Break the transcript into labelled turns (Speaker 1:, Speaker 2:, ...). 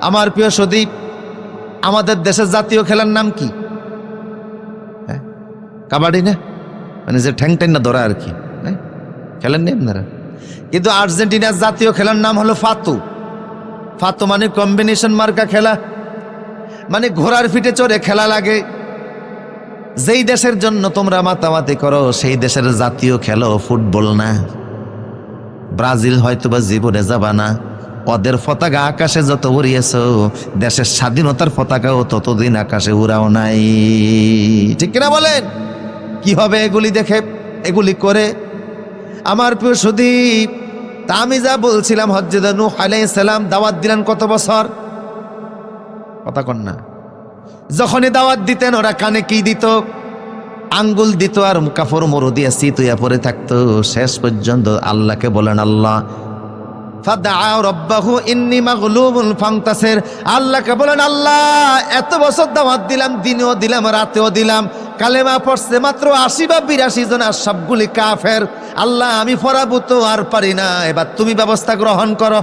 Speaker 1: আমার প্রিয় সদীপ, আমাদের দেশের জাতীয় খেলার নাম কি? হ্যাঁ? কাবাডি না? মানে যে ঠ্যাং ট্যাং না ধরা আর কি হ্যাঁ? খেলেন নি আপনারা? কিন্তু আর্জেন্টিনার জাতীয় খেলার নাম হলো ফাতু। ফাতু মানে কম্বিনেশন মার্কা খেলা। মানে ঘোড়ার ফিটে চড়ে খেলা লাগে। যেই দেশের জন্য তোমরা মাতামাতি করো, সেই দেশের জাতীয় খেলো ফুটবল না। ব্রাজিল হয়তো বা জীবনে যাবা না। ওদের পতাকা আকাশে যত উড়িয়েছ, দেশের স্বাধীনতার পতাকাও ততদিন আকাশে উড়াও নাই। ঠিক কিনা বলেন? কি হবে এগুলি দেখে, এগুলি করে? আমার প্রিয় সুদীপ, তা আমি যা বলছিলাম হজ্জেদ নূহ আলাইহিস সালাম দাওয়াত দিলেন কত বছর? কথা কন না। যখনই দাওয়াত দিতেন, ওরা কানে কি দিত? আঙ্গুল দিত আর কাপড় মরু দিয়ে চিতুইয়া পরে থাকতো। শেষ পর্যন্ত আল্লাহকে বলেন, আল্লাহ আল্লাহকে বলেন, আল্লাহ, এত বছর দাওয়াত দিলাম, দিনেও দিলাম, রাতেও দিলাম। কালেমা পড়ছে মাত্র আশি বা বিরাশি জন, আর সবগুলি কাফের। আল্লাহ, আমি ফরাবো তো আর পারি না। এবার তুমি ব্যবস্থা গ্রহণ করো।